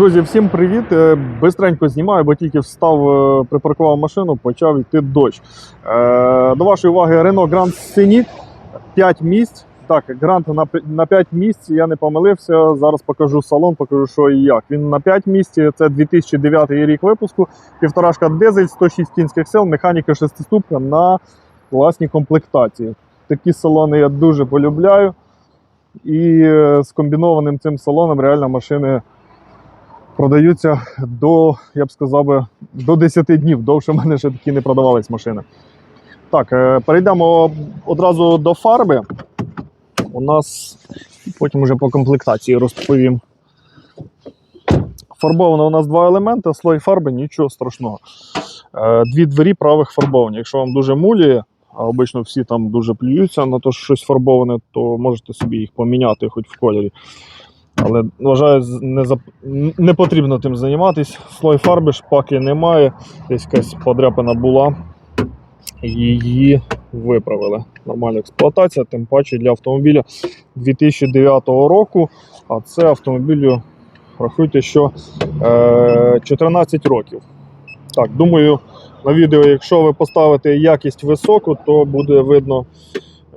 Друзі, всім привіт! Е, Бистренько знімаю, бо тільки встав, е, припаркував машину, почав йти дощ. Е, До вашої уваги Renault Grand Scenic 5 місць. Так, Grand на, на 5 місць, я не помилився. Зараз покажу салон, покажу, що і як. Він на 5 місць, це 2009 рік випуску, півторашка дизель, 106 кінських сил, механіка 6 на власній комплектації. Такі салони я дуже полюбляю. І з комбінованим цим салоном реально машини продаються до, я б сказав, до 10 днів. Довше в мене ще такі не продавались машини. Так, е, перейдемо одразу до фарби. У нас потім уже по комплектації розповім. Фарбовано у нас два елементи, слой фарби, нічого страшного. Е, Дві двері правих фарбовані. Якщо вам дуже мулює, а обично всі там дуже плюються на те, що щось фарбоване, то можете собі їх поміняти хоч в кольорі. Але вважаю, не, зап... не потрібно тим займатися. Слой фарби шпаки немає. Десь якась подряпина була. Її виправили. Нормальна експлуатація, тим паче для автомобіля 2009 року. А це автомобілю, рахуйте, що е, 14 років. Так, думаю, на відео, якщо ви поставите якість високу, то буде видно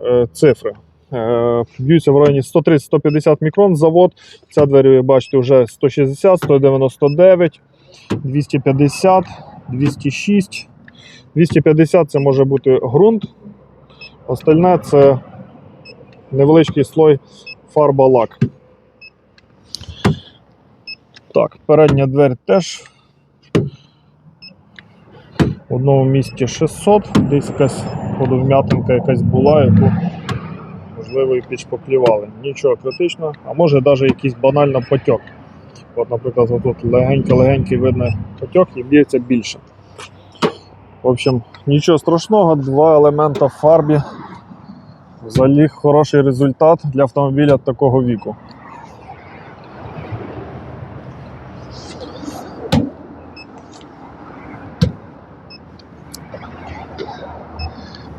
е, цифри. Е, б'ються в районі 130-150 мікрон завод. Ця двері, ви бачите, вже 160, 199, 250, 206. 250 це може бути ґрунт. Остальне це невеличкий слой фарба лак. Так, передня двері теж в одному місці 600, десь якась подовм'ятинка якась була, яку можливо і підшпаклювали. Нічого критичного, а може навіть якийсь банально потьок. От, наприклад, тут легенький-легенький видно потьок і б'ється більше. В общем, нічого страшного, два елемента в фарбі. Взагалі хороший результат для автомобіля такого віку.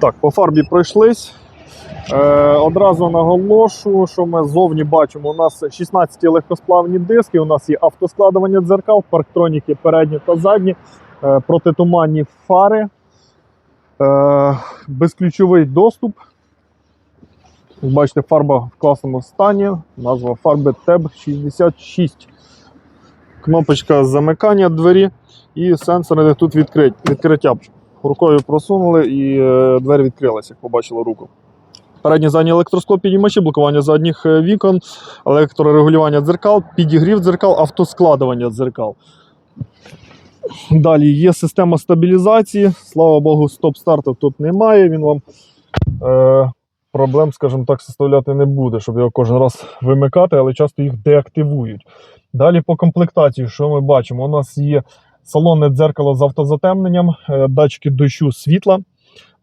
Так, по фарбі пройшлись. Е, одразу наголошу, що ми зовні бачимо. У нас 16 легкосплавні диски, у нас є автоскладування дзеркал, парктроніки передні та задні, е, протитуманні фари, е, безключовий доступ. Бачите, фарба в класному стані. Назва фарби TEB 66. Кнопочка замикання двері і сенсори тут відкриття. Рукою просунули і двері відкрилися, як побачили руку. Передні задні електроскоп підіймачі, блокування задніх е, вікон, електрорегулювання дзеркал, підігрів дзеркал, автоскладування дзеркал. Далі є система стабілізації. Слава Богу, стоп-старту тут немає. Він вам е, проблем, скажімо так, составляти не буде, щоб його кожен раз вимикати, але часто їх деактивують. Далі по комплектації, що ми бачимо? У нас є салонне дзеркало з автозатемненням, е, датчики дощу світла.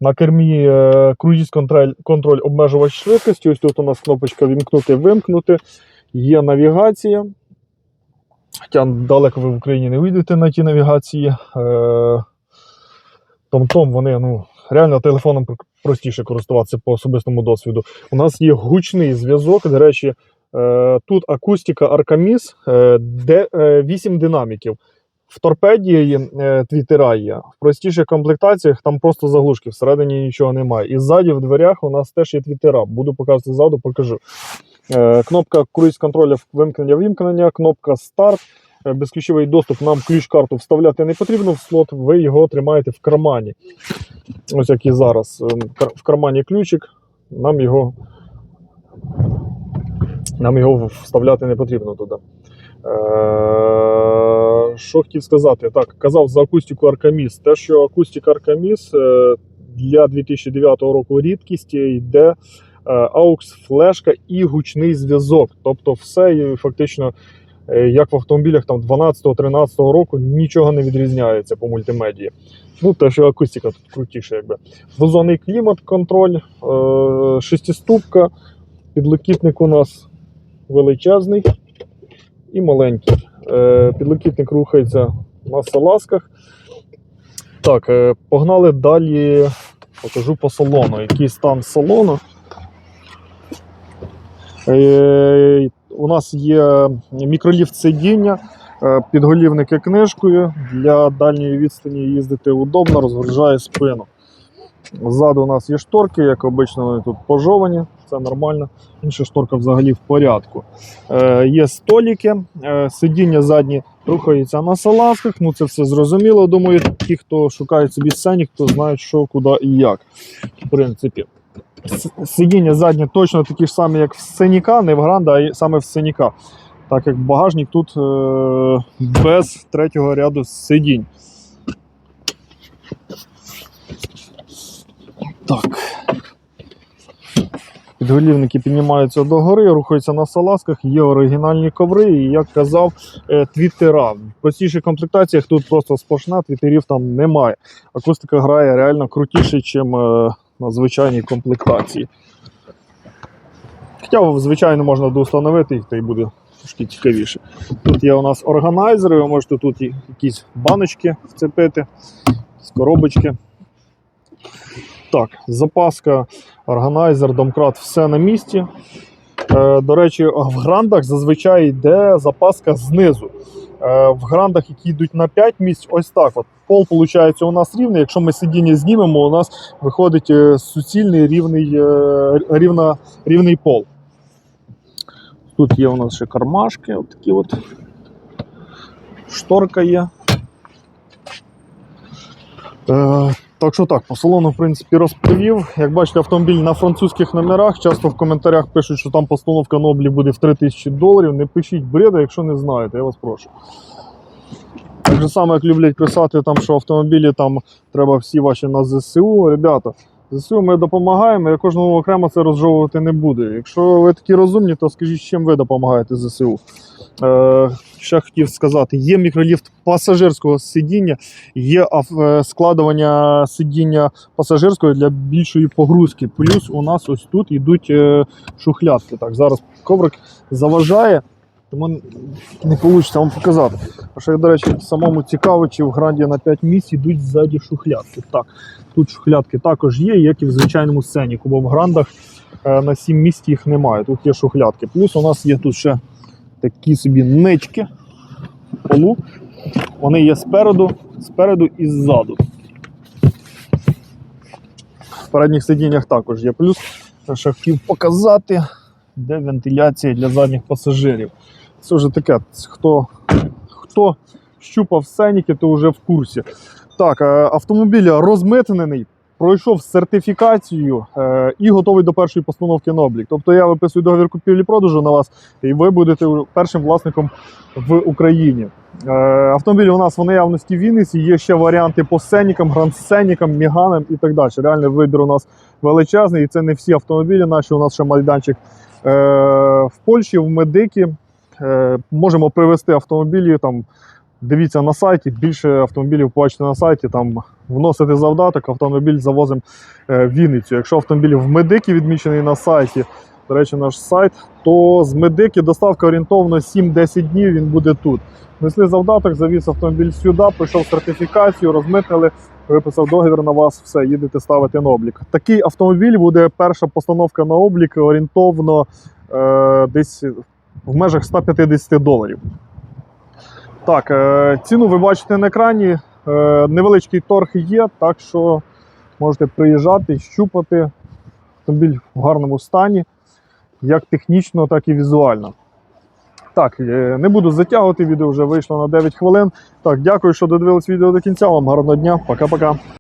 На кермі е, круїз контроль, контроль обмежувач швидкості. Ось тут у нас кнопочка вімкнути, вимкнути. Є навігація. Хоча далеко ви в Україні не вийдете на ті навігації. Е, Том-том, вони ну, реально телефоном простіше користуватися по особистому досвіду. У нас є гучний зв'язок. До речі, е, тут акустика е, 8 динаміків. В торпеді е, твітера є. В простіших комплектаціях там просто заглушки, всередині нічого немає. І ззаді в дверях у нас теж є твітера. Буду показувати ззаду, покажу. Е, кнопка круїз контролю вимкнення вимкнення, кнопка старт. Е, Безключовий доступ. Нам ключ-карту вставляти не потрібно в слот, ви його тримаєте в кармані. Ось як і зараз. В кармані ключик, нам його, нам його вставляти не потрібно туди. Е, Що хотів сказати? Так, казав за акустику Аркаміс. Те, що акустика Аркаміс е, для 2009 року рідкість йде е, AUX, флешка і гучний зв'язок. Тобто, все фактично, е, як в автомобілях там 12-13 року, нічого не відрізняється по мультимедії. Ну, те, що акустика тут крутіша, якби. Двозонний клімат, контроль, е, шестиступка, підлокітник у нас величезний і маленький. Е, Підлокітник рухається на салазках. Так, е, погнали далі. Покажу по салону. Який стан салону. Е, У нас є мікроліфт сидіння, Підголівники книжкою. Для дальньої відстані їздити удобно, розгружає спину. Ззаду у нас є шторки, як обично, вони тут пожовані, це нормально. Інша шторка взагалі в порядку. Е, є століки, е, сидіння задні рухаються на салазках. Ну це все зрозуміло. Думаю, ті, хто шукають собі сцені, хто знають, що, куди і як. В принципі. Сидіння заднє точно такі ж самі, як в сценіка, не в гранда, а саме в сценіка. Так як багажник тут е, без третього ряду сидінь. Так. Підголівники піднімаються догори, рухаються на салазках, є оригінальні коври, і як казав, е, твіттера. В простіших комплектаціях тут просто сплошна, твіттерів там немає. Акустика грає реально крутіше, ніж на звичайній комплектації. Хоча, звичайно, можна доустановити та й буде трошки цікавіше. Тут є у нас органайзери, ви можете тут якісь баночки вцепити, коробочки. Так, запаска, органайзер, домкрат, все на місці. Е, до речі, в грандах зазвичай йде запаска знизу. Е, в грандах, які йдуть на 5 місць, ось так. От. Пол, виходить, у нас рівний. Якщо ми сидіння знімемо, у нас виходить е, суцільний рівний, рівна, рівний пол. Тут є у нас ще кармашки, от такі от. Шторка є. Так що так, по салону, в принципі, розповів. Як бачите, автомобіль на французьких номерах. Часто в коментарях пишуть, що там постановка Ноблі буде в 3000 доларів. Не пишіть бреда, якщо не знаєте, я вас прошу. Так же само, як люблять писати, там, що автомобілі там треба всі ваші на ЗСУ. Ребята, ЗСУ ми допомагаємо, я кожному окремо це розжовувати не буду. Якщо ви такі розумні, то скажіть, чим ви допомагаєте ЗСУ. Е, ще хотів сказати, є мікроліфт пасажирського сидіння, є е, складування сидіння пасажирського для більшої погрузки. Плюс у нас ось тут йдуть е, шухлядки. Так, зараз коврик заважає, тому не вийде вам показати. А що, до речі, самому цікаво, чи в гранді на 5 місць йдуть ззаді шухлядки. Так, тут шухлядки також є, як і в звичайному сценіку, бо в грандах е, на 7 місць їх немає. Тут є шухлядки. Плюс у нас є тут ще такі собі нички полу. Вони є спереду, спереду і ззаду. В передніх сидіннях також є плюс. Ще хотів показати, де вентиляція для задніх пасажирів. Це вже таке, хто, хто щупав сценіки, то вже в курсі. Так, е, автомобіль розмитнений, пройшов сертифікацію е, і готовий до першої постановки на облік. Тобто я виписую договір купівлі-продажу на вас, і ви будете першим власником в Україні. Е, Автомобілі у нас в наявності в Вінниці, є ще варіанти по сценікам, гранд-сценікам, міганам і так далі. Реально вибір у нас величезний, і це не всі автомобілі наші. У нас ще майданчик в Польщі, в Медикі. Е, можемо привезти автомобілі там. Дивіться на сайті, більше автомобілів побачите на сайті, там вносите завдаток, автомобіль завозимо е, в Вінницю. Якщо автомобіль в Медикі відмічений на сайті, до речі, наш сайт, то з Медики доставка орієнтовно 7-10 днів він буде тут. Несли завдаток, завіз автомобіль сюди, пройшов сертифікацію, розмитнили, виписав договір на вас, все, їдете ставити на облік. Такий автомобіль буде перша постановка на облік орієнтовно е, десь в межах 150 доларів. Так, е, ціну ви бачите на екрані. Е, невеличкий торг є, так що можете приїжджати, щупати. Автомобіль в гарному стані, як технічно, так і візуально. Так, е, не буду затягувати, відео вже вийшло на 9 хвилин. Так, дякую, що додивились відео до кінця. Вам гарного дня. Пока-пока.